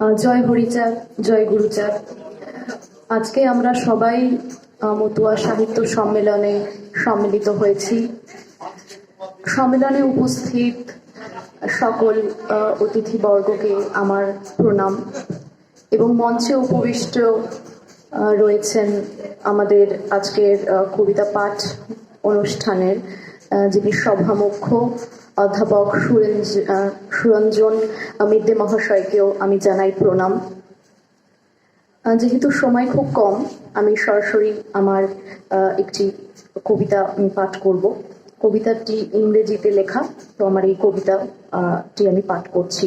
জয় হরিচাঁদ, জয় গুরুচাঁদ। আজকে আমরা সবাই মতুয়া সাহিত্য সম্মেলনে সম্মিলিত হয়েছি। সম্মেলনে উপস্থিত সকল অতিথিবর্গকে আমার প্রণাম। এবং মঞ্চে উপবিষ্ট রয়েছেন আমাদের আজকের কবিতা পাঠ অনুষ্ঠানের যিনি সভামুখ্য অধ্যাপক সুরঞ্জন মিদ্যে মহাশয়কেও আমি জানাই প্রণাম। যেহেতু সময় খুব কম, আমি সরাসরি আমার একটি কবিতা পাঠ করব। কবিতাটি ইংরেজিতে লেখা, তো আমার এই কবিতাটি আমি পাঠ করছি।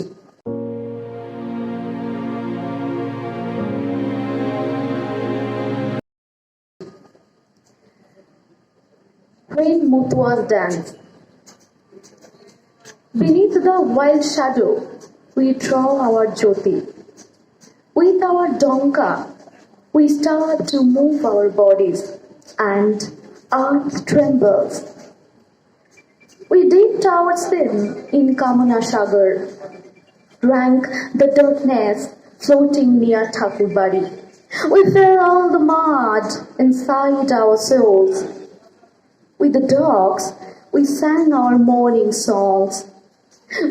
When Mutuas dance. Beneath the wild shadow, we draw our jyoti. With our donka, we start to move our bodies, and earth trembles. We dip towards them in Kamana Sagar, rank the darkness floating near Thakurbari. We feel all the mud inside our souls. With the dogs, we sang our morning songs.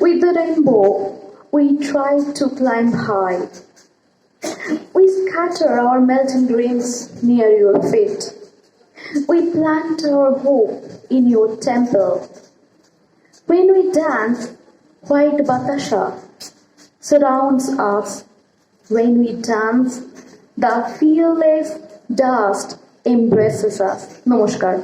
With the rainbow, we tried to climb high. We scatter our melting dreams near your feet. We plant our hope in your temple. When we dance, white batasha surrounds us. When we dance, the fearless dust embraces us. নমস্কার